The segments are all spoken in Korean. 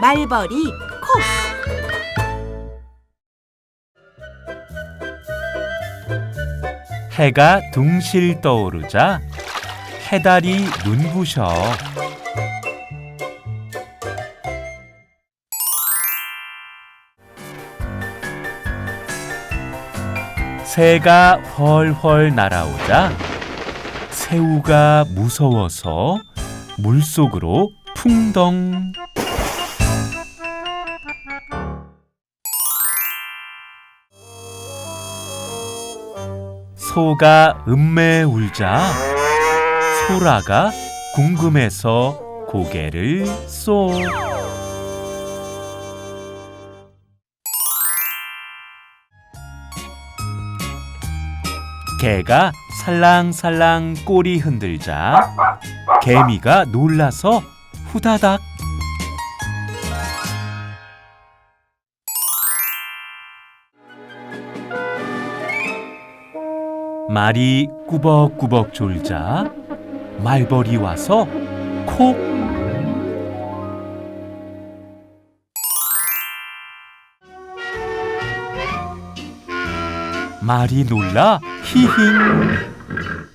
말벌이 콕. 해가 둥실 떠오르자 해달이 눈부셔. 새가 훨훨 날아오자 새우가 무서워서 물속으로 풍덩 소가 음매 울자 소라가 궁금해서 고개를 쏙 개가 살랑살랑 꼬리 흔들자 개미가 놀라서 후다닥 말이 꾸벅꾸벅 졸자 말벌이 와서 콕 말이 놀라 히힝.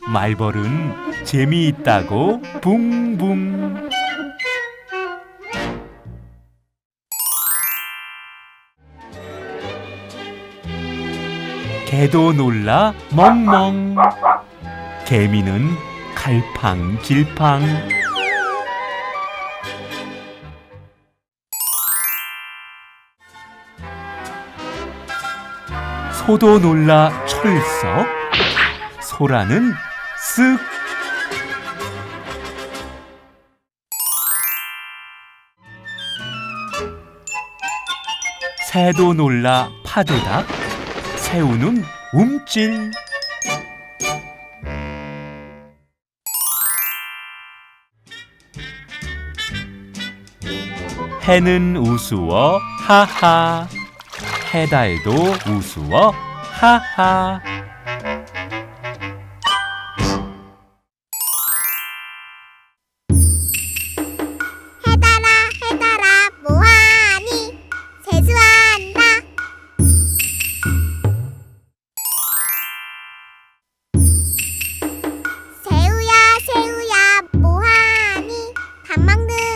말벌은 재미있다고 붕붕 개도 놀라 멍멍. 개미는 갈팡질팡. 소도 놀라 철썩 소라는 쓱. 새도 놀라 파도닥 새우는 움찔. 해는 우스워 하하. 해달도 우스워 하하 방망등